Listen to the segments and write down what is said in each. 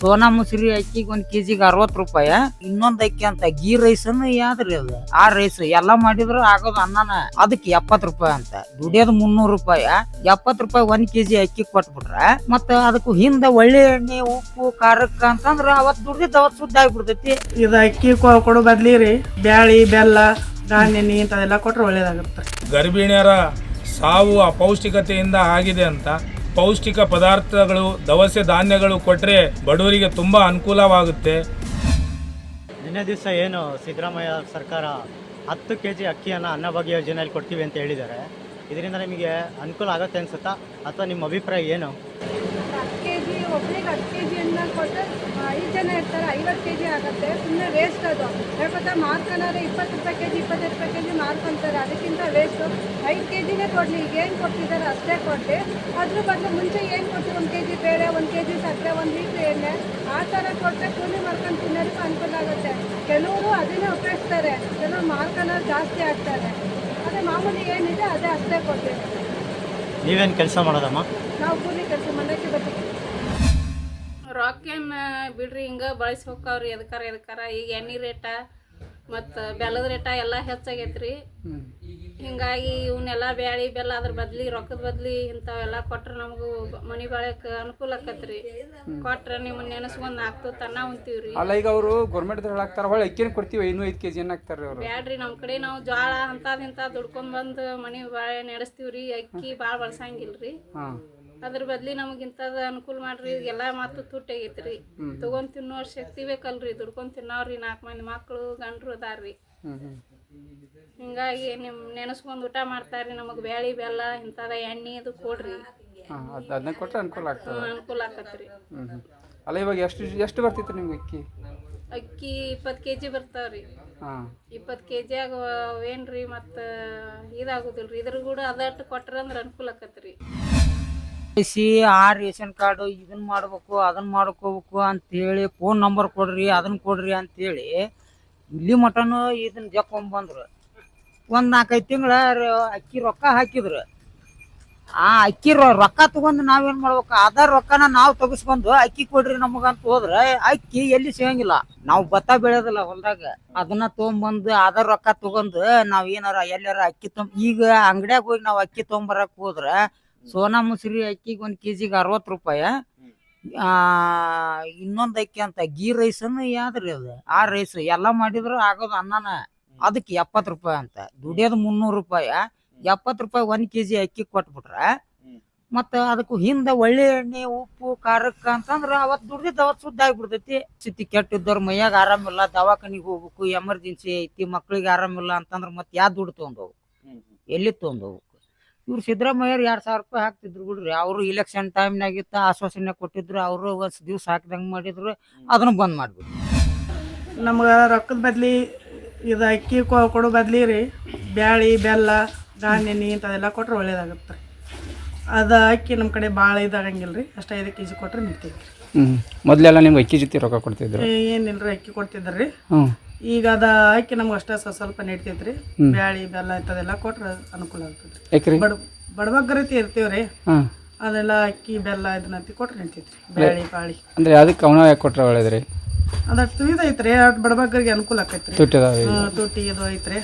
ಸೋನಾ ಮುಸ್ರಿ ಅಕ್ಕಿಗೆ ಒಂದ್ ಕೆಜಿಗೆ ಅರವತ್ ರೂಪಾಯಿ? ಇನ್ನೊಂದ್ ಅಕ್ಕಿ ಅಂತ ಗೀ ರೈಸ್ ಯಾವ್ದ್ರಿ ಅದು? ಆ ರೈಸ್ ಎಲ್ಲಾ ಮಾಡಿದ್ರು ಆಗೋದು ಅನ್ನನ ಅದಕ್ಕೆ ಎಪ್ಪತ್ ರೂಪಾಯಿ ಅಂತ. ದುಡಿಯೋದು ಮುನ್ನೂರು ರೂಪಾಯಿ? ಎಪ್ಪತ್ ರೂಪಾಯಿ ಒಂದ್ ಕೆಜಿ ಅಕ್ಕಿ ಕೊಟ್ಬಿಟ್ರ. ಮತ್ತ ಅದಕ್ಕೂ ಹಿಂದ ಒಳ್ಳೆ ಎಣ್ಣೆ ಉಪ್ಪು ಖಾರಕ್ಕ ಅಂತಂದ್ರ ಅವತ್ ದುಡ್ದಿದ್ದ ಅವತ್ ಶುದ್ಧ ಆಗ್ಬಿಡ್ತೈತಿ. ಇದು ಅಕ್ಕಿ ಕೊ- ಕೊಡೋ ಬದ್ಲಿ ರೀ ಬ್ಯಾಳಿ ಬೆಲ್ಲ ಧಾನ್ಯ ಇಂಥದೆಲ್ಲ ಕೊಟ್ರೆ ಒಳ್ಳೇದಾಗುತ್ತೆ. ಗರ್ಭಿಣಿಯರ ಸಾವು ಅಪೌಷ್ಟಿಕತೆಯಿಂದ ಆಗಿದೆ ಅಂತ ಪೌಷ್ಟಿಕ ಪದಾರ್ಥಗಳು ದವಸ ಧಾನ್ಯಗಳು ಕೊಟ್ಟರೆ ಬಡವರಿಗೆ ತುಂಬ ಅನುಕೂಲವಾಗುತ್ತೆ. ನಿನ್ನೆ ದಿವಸ ಏನು ಸಿದ್ದರಾಮಯ್ಯ ಸರ್ಕಾರ ಹತ್ತು ಕೆ ಜಿ ಅಕ್ಕಿಯನ್ನು ಅನ್ನಭಾಗ್ಯ ಯೋಜನೆಯಲ್ಲಿ ಕೊಡ್ತೀವಿ ಅಂತ ಹೇಳಿದ್ದಾರೆ. ಇದರಿಂದ ನಿಮಗೆ ಅನುಕೂಲ ಆಗುತ್ತೆ ಅನ್ಸುತ್ತಾ? ಅಥವಾ ನಿಮ್ಮ ಅಭಿಪ್ರಾಯ ಏನು? ಐದು ಜನ ಇರ್ತಾರೆ ಐವತ್ತು ಕೆ ಜಿ ಆಗುತ್ತೆ ಸುಮ್ಮನೆ ವೇಸ್ಟ್ ಅದು. ಹೇಳ್ಕೊತಾ ಮಾರ್ಕೊಂಡ್ರೆ ಇಪ್ಪತ್ತು ರೂಪಾಯಿ ಕೆ ಜಿ ಇಪ್ಪತ್ತೈದು ರೂಪಾಯಿ ಕೆ ಜಿ ಮಾರ್ಕೊಂತಾರೆ ಅದಕ್ಕಿಂತ ವೇಸ್ಟು ಐದು ಕೆ ಜಿನೇ ಕೊಡಲಿ ಈಗ ಏನು ಕೊಡ್ತಿದ್ದಾರೆ ಅಷ್ಟೇ ಕೊಡಲಿ. ಅದ್ರ ಬದಲು ಮುಂಚೆ ಏನು ಕೊಡ್ತೀವಿ ಒಂದು ಕೆ ಜಿ ಬೇಳೆ ಒಂದು ಕೆ ಜಿ ಸಕ್ಕರೆ ಒಂದು ಲೀಟ್ರ್ ಎಣ್ಣೆ. ಆ ಥರ ಕೊಟ್ಟರೆ ಕೂಲಿ ಮಾಡ್ಕೊಂಡು ತಿನ್ನೋದಕ್ಕೆ ಅನುಕೂಲ ಆಗುತ್ತೆ. ಕೆಲವರು ಅದನ್ನೇ ಉಪಯೋಗಿಸ್ತಾರೆ. ಕೆಲವರು ಮಾರ್ಕೊಳ್ಳೋರು ಜಾಸ್ತಿ ಆಗ್ತಾರೆ. ಅದೇ ಮಾಮೂಲಿ ಏನಿದೆ ಅದೇ ಅಷ್ಟೇ ಕೊಡ್ತೀವಿ ನೀವೇನು ಕೆಲಸ ಮಾಡೋದಮ್ಮ? ನಾವು ಕೂಲಿ ಕೆಲಸ ಮಂಡಕ್ಕಿ ಬರ್ತೀವಿ. ರೊಕ್ಕೇನ ಬಿಡ್ರಿ ಹಿಂಗ ಬಳಸಿ ಹೋಗ್ತಾವ್ರಿ ಎದಕಾರ ಎದಕಾರ. ಈಗ ಎಣ್ಣೆ ರೇಟ ಮತ್ತು ಬೆಲ್ಲದ ರೇಟ ಎಲ್ಲ ಹೆಚ್ಚಾಗೈತ್ರಿ. ಹಿಂಗಾಗಿ ಇವನ್ನೆಲ್ಲ ಬ್ಯಾಳಿ ಬೆಲ್ಲ ಅದ್ರ ಬದ್ಲಿ ರೊಕ್ಕದ ಬದ್ಲಿ ಇಂಥವೆಲ್ಲ ಕೊಟ್ರೆ ನಮಗೂ ಮನಿ ಬಾಳಕ್ಕೆ ಅನುಕೂಲ ಆಕತ್ರಿ. ಕೊಟ್ರೆ ನಿಮ್ಮ ನೆನೆಸ್ಕೊಂಡು ನಾಲ್ಕು ತನ್ನ ಉಂತೀವ್ರಿ ಅಲ್ಲ ಈಗ ಅವರು ಗೌರ್ಮೆಂಟ್ ಹಾಕ್ತಾರ ಹೊಳೆ ಅಕ್ಕಿನ ಕೊಡ್ತೀವಿ ಇನ್ನೂ ಐದು ಕೆಜಿ ಏನ್ ಹಾಕ್ತಾರ ಅವರು. ಬ್ಯಾಡ್ರಿ ನಮ್ಮ ಕಡೆ ನಾವು ಜ್ವಾಳ ಅಂತದಿಂತ ದುಡ್ಕೊಂಡ್ ಬಂದು ಮನಿ ಬಾಳೆ ನಡೆಸ್ತೀವ್ರಿ ಅಕ್ಕಿ ಭಾಳ ಬಳಸಂಗಿಲ್ರಿ. ಹಾ. ಅದ್ರ ಬದ್ಲಿ ನಮಗೆ ಇಂಥದ್ದು ಅನುಕೂಲ ಮಾಡ್ರಿ ಎಲ್ಲ ಮಾತು ತುಟ್ಟಾಗೈತ್ರಿ ತಗೊಂಡ್ ತಿನ್ನೋ ಶಕ್ತಿ ಬೇಕಲ್ರಿ ದುಡ್ಕೊಂಡ್ ತಿನ್ನೋರಿ ನಾಲ್ಕು ಮಂದಿ ಮಕ್ಕಳು ಗಂಡ್ರು ಅದಾರ್ರಿ. ಹಿಂಗಾಗಿ ನಿಮ್ ನೆನೆಸ್ಕೊಂಡ್ ಊಟ ಮಾಡ್ತಾರ್ರಿ ನಮಗ್ ಬ್ಯಾಳಿ ಬೆಲ್ಲ ಇಂಥದ ಎಣ್ಣೆ ಅದು ಕೊಡ್ರಿ. ಅದನ್ನ ಕೊಟ್ರೆ ಅನುಕೂಲ ಆಗ್ತದೆ. ಅನುಕೂಲ ಆಕತ್ರಿ ಅಲ್ಲ ಇವಾಗ ಎಷ್ಟು ಎಷ್ಟು ಬರ್ತಿತ್ತು ನಿಮ್ಗೆ ಅಕ್ಕಿ? ಅಕ್ಕಿ ಇಪ್ಪತ್ತು ಕೆ ಜಿ ಬರ್ತಾವ್ರಿ ಇಪ್ಪತ್ತು ಕೆ ಜಿಯಾಗ ಏನ್ರಿ ಮತ್ತು ರೀ ಇದ್ರ ಕೂಡ ಅದಟ್ಟು ಕೊಟ್ರೆ ಅಂದ್ರೆ ಅನುಕೂಲ ಆಕತ್ರಿ ಸಿ ಆ ರೇಷನ್ ಕಾರ್ಡು ಇದನ್ನ ಮಾಡ್ಬೇಕು ಅದನ್ನ ಮಾಡ್ಕೋಬೇಕು ಅಂತೇಳಿ ಫೋನ್ ನಂಬರ್ ಕೊಡ್ರಿ ಅದನ್ನ ಕೊಡ್ರಿ ಅಂತ ಹೇಳಿ ಇಲ್ಲಿ ಮಟನು ಇದನ್ನ ಜಕ್ಕೊಂಬಂದ್ರು ಒಂದ್ ನಾಲ್ಕೈದು ತಿಂಗಳ ಅಕ್ಕಿ ರೊಕ್ಕ ಹಾಕಿದ್ರು. ಆ ಅಕ್ಕಿ ರೊಕ್ಕ ತಗೊಂಡು ನಾವೇನ್ ಮಾಡ್ಬೇಕು, ಆಧಾರ್ ರೊಕ್ಕನ ನಾವು ತೆಗಿಸ್ಕೊಂಡು ಅಕ್ಕಿ ಕೊಡ್ರಿ ನಮಗಂತ ಹೋದ್ರೆ ಅಕ್ಕಿ ಎಲ್ಲಿ ಸಿಗಂಗಿಲ್ಲ. ನಾವು ಭತ್ತ ಬೆಳೆಯೋದಿಲ್ಲ ಹೊಲ್ದಾಗ. ಅದನ್ನ ತಗೊಂಬಂದು ಆಧಾರ್ ರೊಕ್ಕ ತಗೊಂಡು ನಾವ್ ಏನಾರ ಎಲ್ಲಾರ ಅಕ್ಕಿ ತೊಂಬ ಈಗ ಅಂಗಡ್ಯಾಗ ಹೋಗಿ ನಾವು ಅಕ್ಕಿ ತೊಗೊಂಬರಕ್ ಹೋದ್ರೆ ಸೋನಾ ಮುಸ್ರಿ ಅಕ್ಕಿಗೆ ಒಂದ್ ಕೆಜಿಗೆ ಅರವತ್ತು ರೂಪಾಯಿ? ಆ ಇನ್ನೊಂದ್ ಅಕ್ಕಿ ಅಂತ ಗೀ ರೈಸ್ ಯಾವ್ದ್ರಿ ಅದು? ಆ ರೈಸ್ ಎಲ್ಲಾ ಮಾಡಿದ್ರು ಆಗೋದು ಅನ್ನನ. ಅದಕ್ಕೆ ಎಪ್ಪತ್ ರೂಪಾಯಿ ಅಂತ. ದುಡಿಯೋದು ಮುನ್ನೂರು ರೂಪಾಯಿ? ಎಪ್ಪತ್ ರೂಪಾಯಿ ಒಂದ್ ಕೆಜಿ ಅಕ್ಕಿ ಕೊಟ್ಬಿಟ್ರ? ಮತ್ತ ಅದಕ್ಕೆ ಹಿಂದ ಒಳ್ಳೆ ಎಣ್ಣೆ ಉಪ್ಪು ಖಾರಕ್ಕ ಅಂತಂದ್ರ ಅವತ್ ದುಡ್ದಿದ್ದ ಅವತ್ ಶುದ್ಧ ಆಗ್ಬಿಡ್ತೈತಿ. ಸ್ಥಿತಿ ಕೆಟ್ಟಿದ್ದವ್ರ ಮೈಯಾಗ ಆರಾಮಿಲ್ಲ ದವಾಖಾನಿಗೆ ಹೋಗ್ಬೇಕು ಎಮರ್ಜೆನ್ಸಿ ಐತಿ ಮಕ್ಳಿಗೆ ಆರಾಮಿಲ್ಲ ಅಂತಂದ್ರ ಮತ್ ಯಾ ದುಡ್ಡು ತಗೊಂಡ್ ಹೋಗ್ಬೇಕು? ಎಲ್ಲಿ ತಗೊಂಡ್ ಹೋಗ್ಬೇಕು? ಇವ್ರು ಸಿದ್ದರಾಮಯ್ಯರು ಎರಡು ಸಾವಿರ ರೂಪಾಯಿ ಹಾಕ್ತಿದ್ರು ಬಿಡ್ರಿ. ಅವರು ಇಲೆಕ್ಷನ್ ಟೈಮ್ನಾಗಿತ್ತು ಆಶ್ವಾಸನೆ ಕೊಟ್ಟಿದ್ರು ಅವರು ಒಂದು ದಿವಸ ಹಾಕಿದಂಗೆ ಮಾಡಿದ್ರು ಅದನ್ನು ಬಂದ್ ಮಾಡ್ಬಿಟ್ರು. ನಮ್ಗೆ ರೊಕ್ಕದ ಬದಲಿ ಇದು ಅಕ್ಕಿ ಕೊ- ಕೊಡೋ ಬದ್ಲಿ ರೀ. ಬ್ಯಾಳಿ ಬೆಲ್ಲ ಧಾನ್ಯ ನೀ ಇಂಥದೆಲ್ಲ ಕೊಟ್ರೆ ಒಳ್ಳೇದಾಗುತ್ತೆ ಅದು ಅಕ್ಕಿ ನಮ್ಮ ಕಡೆ ಭಾಳ ಇದಾಗಂಗಿಲ್ಲ ರೀ. ಅಷ್ಟು ಐದು ಕೆ ಜಿ ಕೊಟ್ರೆ ನಿಂತೀವಿ ಹ್ಞೂ ಮೊದಲೆಲ್ಲ ನಿಮ್ಗೆ ಅಕ್ಕಿ ಜೊತೆ ರೊಕ್ಕ ಕೊಡ್ತಿದ್ರು? ಏನಿಲ್ಲ ರೀ ಅಕ್ಕಿ ಕೊಡ್ತಿದ್ರು. ರೀ ಹ್ಮ್. ಈಗ ಅದ ಅಕ್ಕಿ ನಮ್ಗೆ ಅಷ್ಟೇ ಸ್ವಲ್ಪ ಸ್ವಲ್ಪ ನಡೀತೈತೆ ರೀ ಬ್ಯಾಳಿ ಬೆಲ್ಲ ಇಂಥದೆಲ್ಲ ಕೊಟ್ರೆ ಅನುಕೂಲ ಆಗ್ತದೆ ರೀ ಯಾಕ್ರಿ? ಬಡ ಬಡಬಗ್ಗರತಿ ಇರ್ತೀವಿ ರೀ ಅದೆಲ್ಲ ಅಕ್ಕಿ ಬೆಲ್ಲ ಇದನ್ನಂತಿ ಕೊಟ್ರೆ ನಿಂತೈತ್ರಿ ಬ್ಯಾಳಿ ಬಾಳಿ. ಅಂದ್ರೆ ಅದಕ್ಕೆ ಅವನ ಯಾಕೆ ಕೊಟ್ರೆ ಒಳ್ಳೇದ್ರಿ? ಅದಷ್ಟು ತುಳಿದ ಐತ್ರಿ. ಅಷ್ಟು ಬಡಬಗ್ಗರಿಗೆ ಅನುಕೂಲ ಆಕೈತ್ರಿ. ತುಟ್ಟಿ ಇದು ಐತ್ರಿ.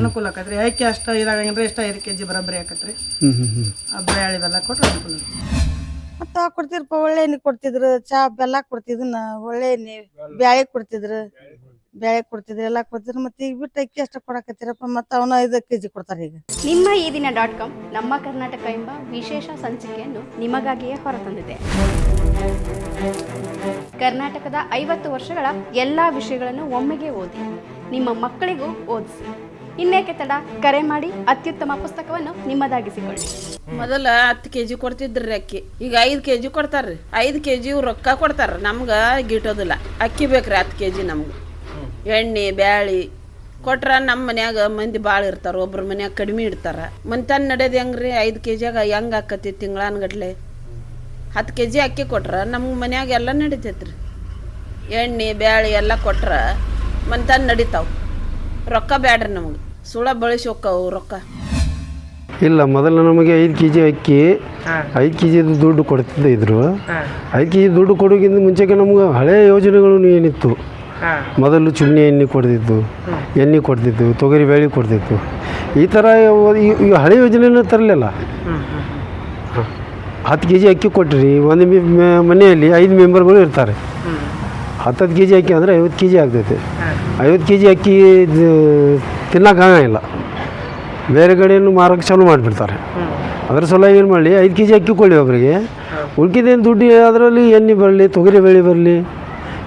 ಅನುಕೂಲ ಆಕೈತ್ರಿ. ಅಕ್ಕಿ ಅಷ್ಟ ಇದಾಗಂಗಿಲ್ಲ ಇಷ್ಟ ಐದು ಕೆಜಿ ಬರೋಬ್ಬರಿ ಆಕೈತ್ರಿ. ಹ್ಮ್ ಹ್ಮ್ ಹ್ಮ್. ಆ ಬ್ಯಾಳಿ ಬೆಲ್ಲ ಕೊಟ್ರೆ ಅನುಕೂಲ ಮತ್ತ ಕೊಡ್ತಿದ್ರಪ್ಪ ಒಳ್ಳೆ ಎಣ್ಣೆ ಕೊಡ್ತಿದ್ರು ಚಾ ಬೆಲ್ಲ ಕೊಡ್ತಿದ್ರು ಒಳ್ಳೆ ಎಣ್ಣೆ ಬ್ಯಾಳೆ ಕೊಡ್ತಿದ್ರು. ಬ್ಯಾಳೆ ಕೊಡ್ತಿದ್ರು ಎಲ್ಲ ಕೊಡ್ತಿದ್ರು ಮತ್ತೆ ಈಗ ಬಿಟ್ಟು ಅಕ್ಕಿ ಅಷ್ಟ ಕೊಡಕತ್ತೀರಪ್ಪ ಮತ್ತ ಅವನ ಐದು ಕೆಜಿ ಕೊಡ್ತಾರ ಈಗ. ನಿಮ್ಮ ಈ ದಿನ ಡಾಟ್ ಕಾಮ್ ನಮ್ಮ ಕರ್ನಾಟಕ ಎಂಬ ವಿಶೇಷ ಸಂಚಿಕೆಯನ್ನು ನಿಮಗಾಗಿಯೇ ಹೊರತಂದಿದೆ. ಕರ್ನಾಟಕದ ಐವತ್ತು ವರ್ಷಗಳ ಎಲ್ಲಾ ವಿಷಯಗಳನ್ನು ಒಮ್ಮೆಗೆ ಓದಿ ನಿಮ್ಮ ಮಕ್ಕಳಿಗೂ ಓದಿಸಿ. ಇನ್ನೇಕೆ ತಡ? ಕರೆ ಮಾಡಿ ಅತ್ಯುತ್ತಮ ಪುಸ್ತಕವನ್ನು ನಿಮ್ಮದಾಗಿಸಿಕೊಳ್ಳಿ. ಮೊದಲ ಹತ್ತು ಕೆ ಜಿ ಕೊಡ್ತಿದ್ರಿ ಅಕ್ಕಿ ಈಗ ಐದು ಕೆ ಜಿ ಕೊಡ್ತಾರ್ರಿ. ಐದು ಕೆ ಜಿ ರೊಕ್ಕ ಕೊಡ್ತಾರ ನಮ್ಗ ಗಿಟ್ಟೋದಿಲ್ಲ. ಅಕ್ಕಿ ಬೇಕ್ರಿ ಹತ್ತು ಕೆ ಜಿ ನಮ್ಗೆ. ಎಣ್ಣೆ ಬ್ಯಾಳಿ ಕೊಟ್ರ ನಮ್ಮ ಮನ್ಯಾಗ ಮಂದಿ ಭಾಳ ಇರ್ತಾರ ಒಬ್ಬರ ಮನ್ಯಾಗ ಕಡಿಮೆ ಇಡ್ತಾರೆ. ಮಂತನ್ ನಡೆಯೋದು ಹೆಂಗ್ರಿ? ಐದು ಕೆ ಜಿಯಾಗ ಹೆಂಗೆ ಆಕತಿ ತಿಂಗಳಾನ್ಗಟ್ಲೆ ಹತ್ತು ಕೆ ಜಿ ಅಕ್ಕಿ ಕೊಟ್ರೆ ನಮ್ಮ ಮನ್ಯಾಗ ಎಲ್ಲ ನಡಿತೈತ್ರಿ. ಎಣ್ಣೆ ಬ್ಯಾಳಿ ಎಲ್ಲ ಕೊಟ್ರೆ ಮಂತನ್ ನಡಿತಾವೆ. ರೊಕ್ಕ ಬ್ಯಾಡ್ರಿ ನಮ್ಗೆ. ಸುಳ ಬಳಸಿ ಹೋಕ್ಕವು ರೊಕ್ಕ. ಇಲ್ಲ ಮೊದಲು ನಮಗೆ ಐದು ಕೆ ಜಿ ಅಕ್ಕಿ ಐದು ಕೆ ಜಿದು ದುಡ್ಡು ಕೊಡ್ತಿದ್ದ ಇದ್ರು ಐದು ಕೆ ಜಿ ದುಡ್ಡು ಕೊಡೋಕ್ಕಿಂತ ಮುಂಚೆಗೆ ನಮ್ಗೆ ಹಳೆಯ ಯೋಜನೆಗಳು ಏನಿತ್ತು? ಮೊದಲು ಚುಣ್ಣಿ ಎಣ್ಣೆ ಕೊಡ್ತಿದ್ದು ಎಣ್ಣೆ ಕೊಡ್ತಿದ್ದು ತೊಗರಿ ಬೇಳೆ ಕೊಡ್ತಿತ್ತು. ಈ ಥರ ಈ- ಹಳೆ ಯೋಜನೆನ ತರಲಿಲ್ಲ. ಹತ್ತು ಕೆ ಜಿ ಅಕ್ಕಿ ಕೊಟ್ಟಿರಿ ಒಂದು ಮನೆಯಲ್ಲಿ ಐದು ಮೆಂಬರ್ಗಳು ಇರ್ತಾರೆ. ಹತ್ತತ್ತು ಕೆ ಜಿ ಅಕ್ಕಿ ಅಂದರೆ ಐವತ್ತು ಕೆ ಜಿ ಆಗ್ತೈತೆ ಐವತ್ತು ಕೆ ಜಿ ಅಕ್ಕಿ ತಿನ್ನೋಕ್ಕಾಗಂಗಿಲ್ಲ ಬೇರೆ ಕಡೆಯನ್ನು ಮಾರೋಕ್ಕೆ ಚಾಲೂ ಮಾಡಿಬಿಡ್ತಾರೆ. ಅದ್ರ ಸಲುವಾಗಿ ಏನು ಮಾಡಲಿ ಐದು ಕೆ ಜಿ ಅಕ್ಕಿ ಕೊಡಿ ಒಬ್ಬರಿಗೆ ಉಳ್ಕಿದೇನು ದುಡ್ಡು ಅದರಲ್ಲಿ ಎಣ್ಣೆ ಬರಲಿ ತೊಗರಿ ಬೇಳೆ ಬರಲಿ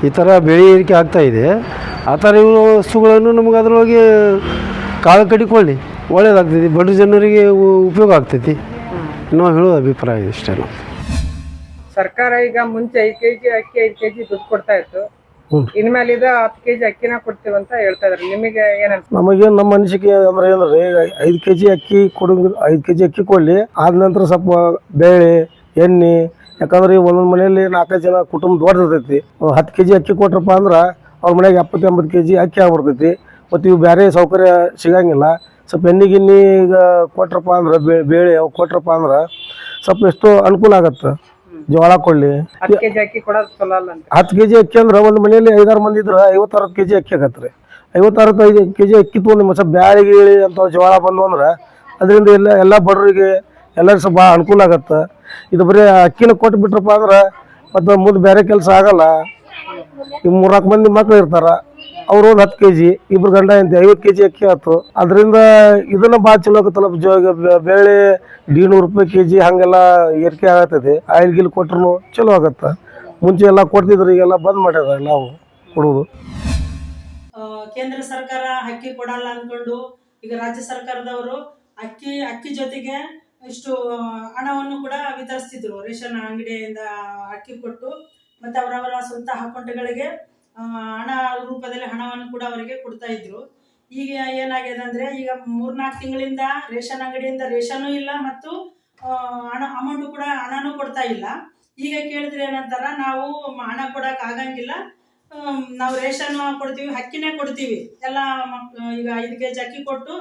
ಈ ಥರ ಬೆಳೆ ಏರಿಕೆ ಆಗ್ತಾಯಿದೆ ಆ ಥರ ಇವು ವಸ್ತುಗಳನ್ನು ನಮ್ಗೆ ಅದರೊಳಗೆ ಕಾಳು ಕಡಿಕೊಳ್ಳಿ. ಒಳ್ಳೇದಾಗ್ತೈತಿ ಬಡ ಜನರಿಗೆ ಉಪಯೋಗ ಆಗ್ತೈತಿ ನಾವು ಹೇಳೋ ಅಭಿಪ್ರಾಯ ಇಷ್ಟೇ ಸರ್ಕಾರ ಈಗ ಮುಂಚೆ ಐದು ಕೆ ಜಿ ಅಕ್ಕಿ ಐದು ಕೆ ಜಿ ದುಡ್ಡು ಕೊಡ್ತಾ ಇತ್ತು. ಇನ್ಮೇಲೆ ಇದು ಹತ್ತು ಕೆಜಿ ಅಕ್ಕಿನ ಅಂತ ಹೇಳ್ತಾ ಇದಾರೆ. ನಿಮಗೆ ಏನಂತ ನಮಗೆ ನಮ್ಮ ಅನಿಸಿಕೆ ಅಂದ್ರೆ ಏನಂದ್ರೆ ಐದು ಕೆ ಜಿ ಅಕ್ಕಿ ಕೊಡ ಐದು ಕೆ ಜಿ ಅಕ್ಕಿ ಕೊಡಲಿ. ಆದ ನಂತರ ಸ್ವಲ್ಪ ಬೇಳೆ ಎಣ್ಣೆ ಯಾಕಂದ್ರೆ ಈ ಒಂದೊಂದು ಮನೆಯಲ್ಲಿ ನಾಲ್ಕೈದು ಜನ ಕುಟುಂಬ ದೊಡ್ಡದಿರ್ತೈತಿ ಹತ್ತು ಕೆ ಜಿ ಅಕ್ಕಿ ಕೊಟ್ರಪ್ಪ ಅಂದ್ರೆ ಅವ್ರ ಮನೆಗೆ ಎಪ್ಪತ್ತು ಕೆಜಿ ಕೆ ಜಿ ಅಕ್ಕಿ ಆಗ್ಬಿಡ್ತೈತಿ. ಮತ್ತು ಇವು ಬೇರೆ ಸೌಕರ್ಯ ಸಿಗಂಗಿಲ್ಲ. ಸ್ವಲ್ಪ ಎಣ್ಣೆ ಗಿಣ್ಣಿ ಈಗ ಕೊಟ್ರಪ್ಪ ಅಂದ್ರೆ ಬೇಳೆ ಅವು ಕೊಟ್ರಪ್ಪ ಅಂದ್ರೆ ಸ್ವಲ್ಪ ಎಷ್ಟು ಅನುಕೂಲ ಆಗತ್ತೆ. ಜೋಳ ಕೊಡಲಿ. ಹತ್ತು ಕೆಜಿ ಹತ್ತು ಕೆ ಜಿ ಅಕ್ಕಿ ಅಂದ್ರೆ ಒಂದು ಮನೆಯಲ್ಲಿ ಐದಾರು ಮಂದಿ ಇದ್ರೆ ಐವತ್ತಾರು ಕೆ ಜಿ ಅಕ್ಕಿ ಆಗತ್ತೆ ಐವತ್ತಾರು ಐದು ಕೆ ಜಿ ಅಕ್ಕಿ ತೊಗೊಂಡು ಮತ್ತೆ ಬ್ಯಾಳಿ ಗೀಳಿ ಅಂತ ಜೋಳ ಬಂದು ಅಂದ್ರೆ ಅದರಿಂದ ಎಲ್ಲ ಎಲ್ಲ ಬಡವರಿಗೆ ಎಲ್ಲರೂ ಸ್ವಲ್ಪ ಭಾಳ ಅನುಕೂಲ ಆಗತ್ತೆ. ಇದು ಬರೀ ಅಕ್ಕಿನ ಕೊಟ್ಟು ಬಿಟ್ರಪ್ಪ ಅಂದ್ರೆ ಮತ್ತು ಮುಂದೆ ಬೇರೆ ಕೆಲಸ ಆಗಲ್ಲ. ಈ ಮೂರ್ನಾಲ್ಕು ಮಂದಿ ಮಕ್ಳು ಇರ್ತಾರ. ಅವ್ರು ಒಂದು ಹತ್ತು ಕೆ ಜಿ ಇಬ್ರು ಗಂಡ ಅಂತ ಐವತ್ತು ಕೆ ಜಿ ಅಕ್ಕಿ ಆಯ್ತು ಅದರಿಂದ ಇದನ್ನ ಭಾಳ ಚಲೋ ಆಗತ್ತಲ್ಲ ಜೋ ಬೆ- ಬೇಳೆ ನೂರು ರೂಪಾಯಿ ಕೆ ಜಿ ಹಾಗೆಲ್ಲ ಏರಿಕೆ ಆಗತ್ತದೆ ಆಯಿಲ್ ಗಿಲ್ ಕೊಟ್ರು ಚಲೋ ಆಗತ್ತೆ. ಮುಂಚೆ ಎಲ್ಲ ಕೊಡ್ತಿದ್ರು, ಈಗೆಲ್ಲ ಬಂದ್ ಮಾಡ್ಯಾರ ನಾವು ಕೊಡೋದು. ಕೇಂದ್ರ ಸರ್ಕಾರ ಅಕ್ಕಿ ಕೊಡಲ್ಲ ಅಂದ್ಕೊಂಡು ಈಗ ರಾಜ್ಯ ಸರ್ಕಾರದವರು ಅಕ್ಕಿ ಅಕ್ಕಿ ಜೊತೆಗೆ ಇಷ್ಟು ಹಣವನ್ನು ಕೂಡ ವಿತರಿಸ್ತಿದ್ರು. ರೇಷನ್ ಅಂಗಡಿಯಿಂದ ಅಕ್ಕಿ ಕೊಟ್ಟು, ಮತ್ತು ಅವರವರ ಸ್ವಂತ ಅಕೌಂಟ್ಗಳಿಗೆ ಹಣ ರೂಪದಲ್ಲಿ ಹಣವನ್ನು ಕೂಡ ಅವರಿಗೆ ಕೊಡ್ತಾ ಇದ್ರು. ಈಗ ಏನಾಗಿದೆ ಅಂದರೆ, ಈಗ ಮೂರ್ನಾಲ್ಕು ತಿಂಗಳಿಂದ ರೇಷನ್ ಅಂಗಡಿಯಿಂದ ರೇಷನ್ನು ಇಲ್ಲ ಮತ್ತು ಹಣ ಅಮೌಂಟು ಕೂಡ ಹಣನೂ ಕೊಡ್ತಾ ಇಲ್ಲ. ಈಗ ಕೇಳಿದ್ರೆ ಏನಂತಾರ, ನಾವು ಹಣ ಕೊಡೋಕೆ ಆಗಂಗಿಲ್ಲ. ನಾವು ರೇಷನ್ ಕೊಡ್ತೀವಿ, ಅಕ್ಕಿನೇ ಕೊಡ್ತೀವಿ. ಎಲ್ಲ ಈಗ ಐದು ಕೆ ಜಿ ಅಕ್ಕಿ ಕೊಟ್ಟು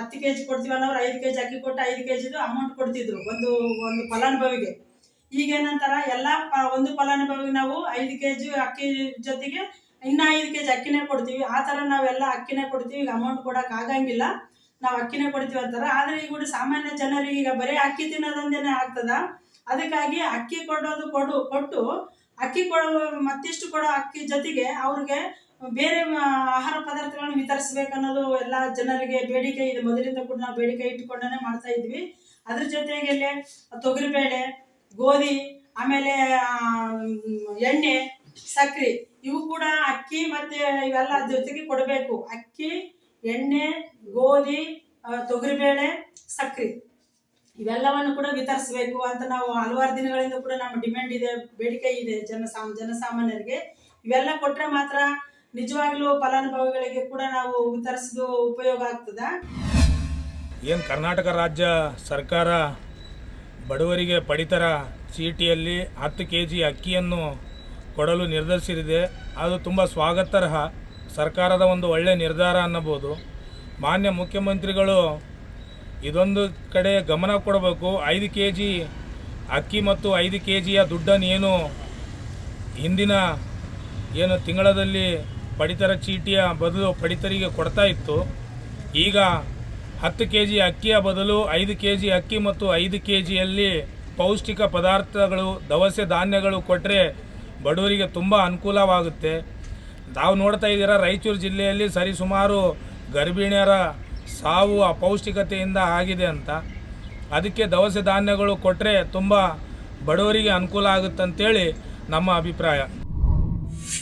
ಹತ್ತು ಕೆ ಜಿ ಕೊಡ್ತೀವಿ ಅನ್ನೋರು ಐದು ಕೆ ಜಿ ಅಕ್ಕಿ ಕೊಟ್ಟು ಐದು ಕೆ ಜಿದು ಅಮೌಂಟ್ ಕೊಡ್ತಿದ್ರು ಒಂದು ಒಂದು ಫಲಾನುಭವಿಗೆ. ಈಗ ಏನಂತಾರ ಎಲ್ಲ ಒಂದು ಫಲಾನುಭವಿಗೆ ನಾವು ಐದು ಕೆ ಜಿ ಅಕ್ಕಿ ಜೊತೆಗೆ ಇನ್ನೂ ಐದು ಕೆ ಜಿ ಅಕ್ಕಿನೇ ಕೊಡ್ತೀವಿ. ಆ ಥರ ನಾವೆಲ್ಲ ಅಕ್ಕಿನೇ ಕೊಡ್ತೀವಿ. ಈಗ ಅಮೌಂಟ್ ಕೊಡೋಕೆ ಆಗಂಗಿಲ್ಲ. ನಾವು ಅಕ್ಕಿನೇ ಕೊಡ್ತೀವಿ ಅಂತಾರೆ. ಆದರೆ ಈಗ ಸಾಮಾನ್ಯ ಜನರಿಗೆ ಈಗ ಬರೀ ಅಕ್ಕಿ ತಿನ್ನೋದೊಂದೇನೆ ಆಗ್ತದ. ಅದಕ್ಕಾಗಿ ಅಕ್ಕಿ ಕೊಡೋದು ಕೊಡು, ಕೊಟ್ಟು ಅಕ್ಕಿ ಕೊಡೋ ಮತ್ತಿಷ್ಟು ಕೊಡೋ ಅಕ್ಕಿ ಜೊತೆಗೆ ಅವ್ರಿಗೆ ಬೇರೆ ಆಹಾರ ಪದಾರ್ಥಗಳನ್ನು ವಿತರಿಸ್ಬೇಕನ್ನೋದು ಎಲ್ಲ ಜನರಿಗೆ ಬೇಡಿಕೆ ಇದೆ. ಮೊದಲಿಂದ ಕೂಡ ನಾವು ಬೇಡಿಕೆ ಇಟ್ಟುಕೊಂಡೇ ಮಾಡ್ತಾ ಇದ್ವಿ. ಅದ್ರ ಜೊತೆಗೆ ತೊಗರಿ ಬೇಳೆ ಗೋಧಿ, ಆಮೇಲೆ ಎಣ್ಣೆ, ಸಕ್ರೆ ಇವು ಕೂಡ ಅಕ್ಕಿ ಮತ್ತೆ ಇವೆಲ್ಲ ಜೊತೆಗೆ ಕೊಡಬೇಕು. ಅಕ್ಕಿ, ಎಣ್ಣೆ, ಗೋಧಿ ತೊಗರಿ ಬೇಳೆ ಸಕ್ರೆ ಇವೆಲ್ಲವನ್ನು ಕೂಡ ವಿತರಿಸಬೇಕು ಅಂತ ನಾವು ಹಲವಾರು ದಿನಗಳಿಂದ ಕೂಡ ನಮ್ಮ ಡಿಮ್ಯಾಂಡ್ ಇದೆ, ಬೇಡಿಕೆ ಇದೆ ಜನ ಸಾಮ್ ಜನಸಾಮಾನ್ಯರಿಗೆ. ಇವೆಲ್ಲ ಕೊಟ್ಟರೆ ಮಾತ್ರ ನಿಜವಾಗ್ಲೂ ಫಲಾನುಭವಿಗಳಿಗೆ ಕೂಡ ನಾವು ವಿತರಿಸಿದು ಉಪಯೋಗ ಆಗ್ತದ? ಏನು ಕರ್ನಾಟಕ ರಾಜ್ಯ ಸರ್ಕಾರ ಬಡವರಿಗೆ ಪಡಿತರ ಚೀಟಿಯಲ್ಲಿ ಹತ್ತು ಕೆ ಜಿ ಅಕ್ಕಿಯನ್ನು ಕೊಡಲು ನಿರ್ಧರಿಸಿದೆ. ಅದು ತುಂಬ ಸ್ವಾಗತಾರ್ಹ. ಸರ್ಕಾರದ ಒಂದು ಒಳ್ಳೆಯ ನಿರ್ಧಾರ ಅನ್ನಬೋದು. ಮಾನ್ಯ ಮುಖ್ಯಮಂತ್ರಿಗಳು ಇದೊಂದು ಕಡೆ ಗಮನ ಕೊಡಬೇಕು. ಐದು ಕೆ ಜಿ ಅಕ್ಕಿ ಮತ್ತು ಐದು ಕೆ ಜಿಯ ದುಡ್ಡನ್ನು ಏನು ಹಿಂದಿನ ಏನು ತಿಂಗಳದಲ್ಲಿ ಪಡಿತರ ಚೀಟಿಯ ಬದಲು ಪಡಿತರಿಗೆ ಕೊಡ್ತಾ ಇತ್ತು. ಈಗ ಹತ್ತು ಕೆ ಜಿ ಅಕ್ಕಿಯ ಬದಲು ಐದು ಕೆ ಜಿ ಅಕ್ಕಿ ಮತ್ತು ಐದು ಕೆ ಜಿಯಲ್ಲಿ ಪೌಷ್ಟಿಕ ಪದಾರ್ಥಗಳು, ದವಸ ಧಾನ್ಯಗಳು ಕೊಟ್ಟರೆ ಬಡವರಿಗೆ ತುಂಬ ಅನುಕೂಲವಾಗುತ್ತೆ. ನಾವು ನೋಡ್ತಾ ಇದ್ದೀರ, ರಾಯಚೂರು ಜಿಲ್ಲೆಯಲ್ಲಿ ಸರಿಸುಮಾರು ಗರ್ಭಿಣಿಯರ ಸಾವು ಅಪೌಷ್ಟಿಕತೆಯಿಂದ ಆಗಿದೆ ಅಂತ. ಅದಕ್ಕೆ ದವಸ ಧಾನ್ಯಗಳು ಕೊಟ್ಟರೆ ತುಂಬ ಬಡವರಿಗೆ ಅನುಕೂಲ ಆಗುತ್ತಂತೇಳಿ ನಮ್ಮ ಅಭಿಪ್ರಾಯ.